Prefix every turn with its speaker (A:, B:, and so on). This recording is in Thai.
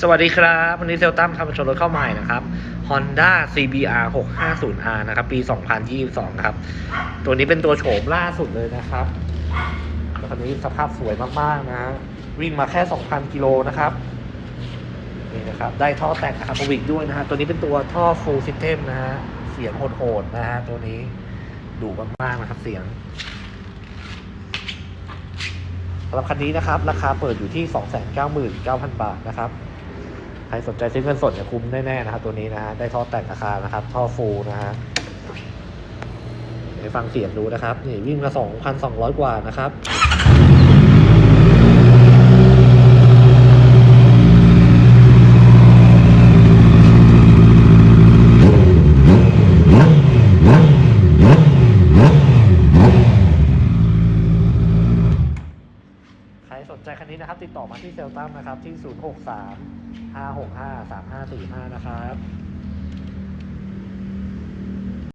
A: สวัสดีครับ วันนี้เซลตั้มครับชมรถเข้าใหม่นะครับ Honda CBR 650R นะครับ ปี 2022 ครับ ตัวนี้เป็นตัวโฉมล่าสุดเลยนะครับคันนี้สภาพสวยมากๆนะฮะวิ่งมาแค่ 2,000 กิโลนะครับนี่นะครับ ได้ท่อแต่งนะครับวิกด้วยนะฮะตัวนี้เป็นตัวท่อ full system นะฮะเสียงโหดๆนะฮะตัวนี้ดุมากๆนะครับเสียงสำหรับคันนี้นะครับ ราคาเปิดอยู่ที่ 299,000 บาทนะครับ รสนใจซื้อเงินสดเนี่ยคุ้มแน่ๆนะครับตัวนี้นะฮะได้ท่อแต่งราคานะครับ ท่อฟูลนะฮะไปฟังเสียงดูนะครับ นี่วิ่งมา2,200 กว่านะครับ นใจคันนี้นะครับ ติดต่อมาที่เซลตัมนะครับที่ 063 565 3545 นะครับ